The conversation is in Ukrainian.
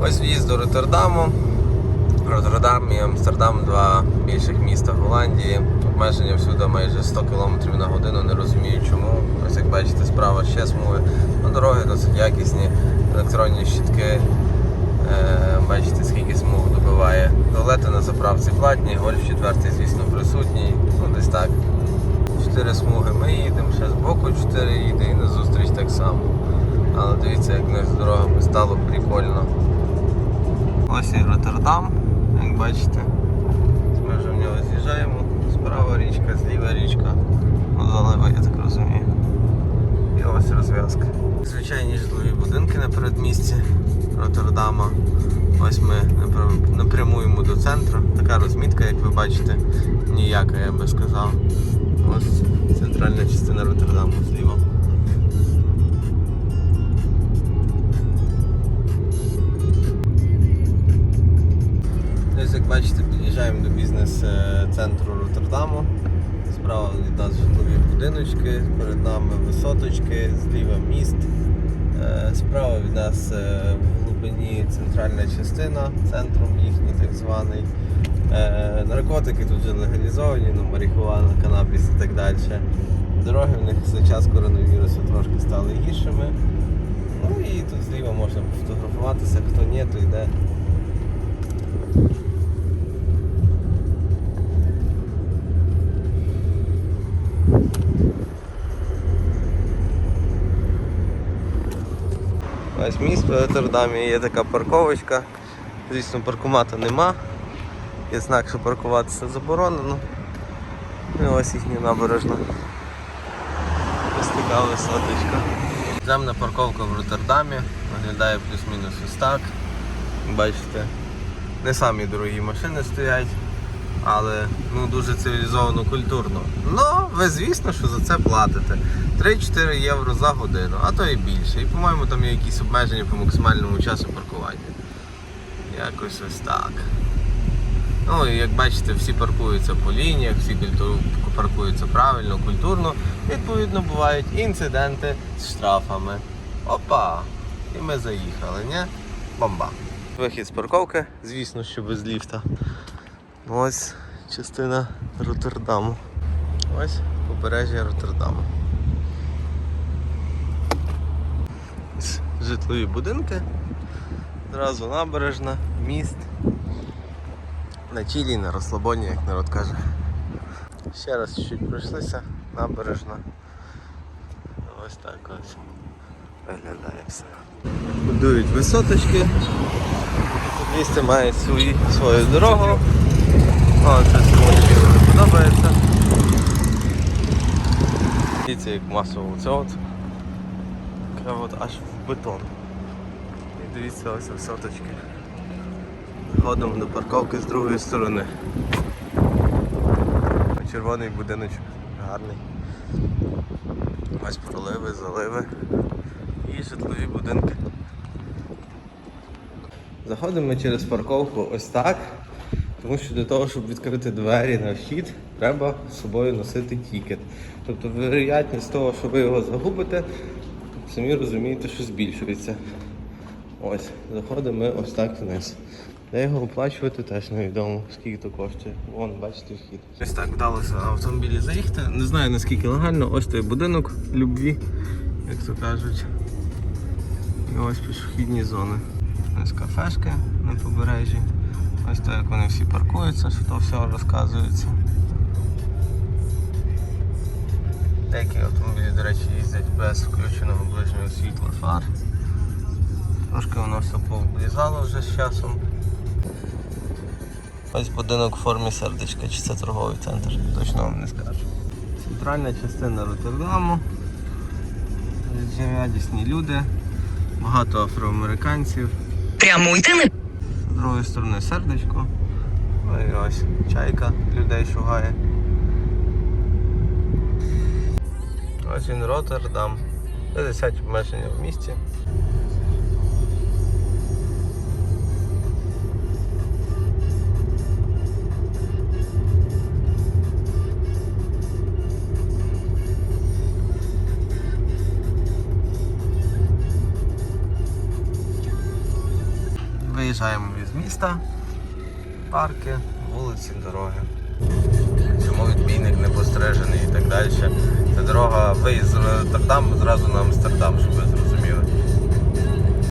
Ось в'їзд до Роттердаму. Роттердам і Амстердам два більших міста Голландії. Обмеження всюди майже 100 км на годину, не розумію чому. Ось як бачите, справа ще смуги. Ну, дороги досить якісні, електронні щітки. Е, бачите, скільки смуг добиває. Туалети на заправці платні, гольф четвертий, звісно, присутній. Ну, десь так. Чотири смуги ми їдемо, ще з боку чотири їде і назустріч так само. Але дивіться, як в з дорогами стало прикольно. Ось і Роттердам, як бачите. Ми вже в нього з'їжджаємо. Справа річка, зліва річка. Ну, залива, я так розумію. І ось розв'язка. Звичайні житлові будинки на передмісті Роттердама. Ось ми напрямуємо до центру. Така розмітка, як ви бачите, ніяка, я би сказав. Ось центральна частина Роттердаму зліва. Під'їжджаємо до бізнес-центру Роттердаму. Справа від нас житлові будиночки, перед нами висоточки, зліва міст. Е, Справа від нас е, в глибині центральна частина, центром їхній так званий. Е, Наркотики тут вже легалізовані, ну, марихуана, канабіс і так далі. Дороги в них за час коронавірусу трошки стали гіршими. Ну і тут зліва можна фотографуватися, хто ні, то йде Ось міст в Роттердамі є така парковочка. Звісно, паркомата нема. Є знак, що паркуватися заборонено. І ось їхня набережна. Ось така висоточка. Йдемо на парковку в Роттердамі. Виглядає плюс-мінус ось так. Бачите, не самі дорогі машини стоять, але ну, дуже цивілізовано культурно. Ну, ви звісно, що за це платите. 3-4 євро за годину, а то і більше. І по-моєму там є якісь обмеження по максимальному часу паркування. Якось ось так. Ну і як бачите, всі паркуються по лініях, всі паркуються правильно, культурно. Відповідно, бувають інциденти з штрафами. Опа! І ми заїхали, ні? Бомба. Вихід з парковки, звісно, що без ліфта. Ось частина Роттердаму. Ось побережжя Роттердаму. Ось житлові будинки. Зразу набережна, міст. На чилі, на розслабоні, як народ каже. Ще раз чуть-чуть пройшлися, набережна. Ось так ось виглядає все. Будують висоточки. Місце має свої, свою дорогу. О, це смужки мені подобається. Дивіться, як масово це от. От аж в бетон. І дивіться ось висоточки. Ходимо до парковки з другої сторони. Червоний будиночок, гарний. Ось проливи, заливи і житлові будинки. Заходимо через парковку ось так, тому що для того, щоб відкрити двері на вхід, треба з собою носити тікет. Тобто вероятність того, що ви його загубите, самі розумієте, що збільшується. Ось, заходимо ми ось так вниз. Де його оплачувати теж невідомо, скільки то коштує. Вон, бачите, вхід. Ось так вдалося автомобілі заїхати. Не знаю наскільки легально. Ось той будинок любві, як то кажуть. І ось пішохідні зони. Ось кафешки на побережжі. Ось то, як вони всі паркуються, що то все розказується. Деякі автомобілі, до речі, їздять без включеного ближнього світла фар. Трошки воно все повлізало вже з часом. Ось будинок в формі сердечка, чи це торговий центр, точно вам не скажу. Центральна частина Роттердаму. Радісні люди, багато афроамериканців. Прямуйте не З другої сторони сердечко. Ну і ось чайка людей шугає. Ось він Роттердам. 50 обмеження в місті. виїжджаємо міста, парки, вулиці, дороги. Чому відбійник не пострижений і так далі. Це дорога виїзд з Амстердам зразу на Амстердам, щоб ви зрозуміли.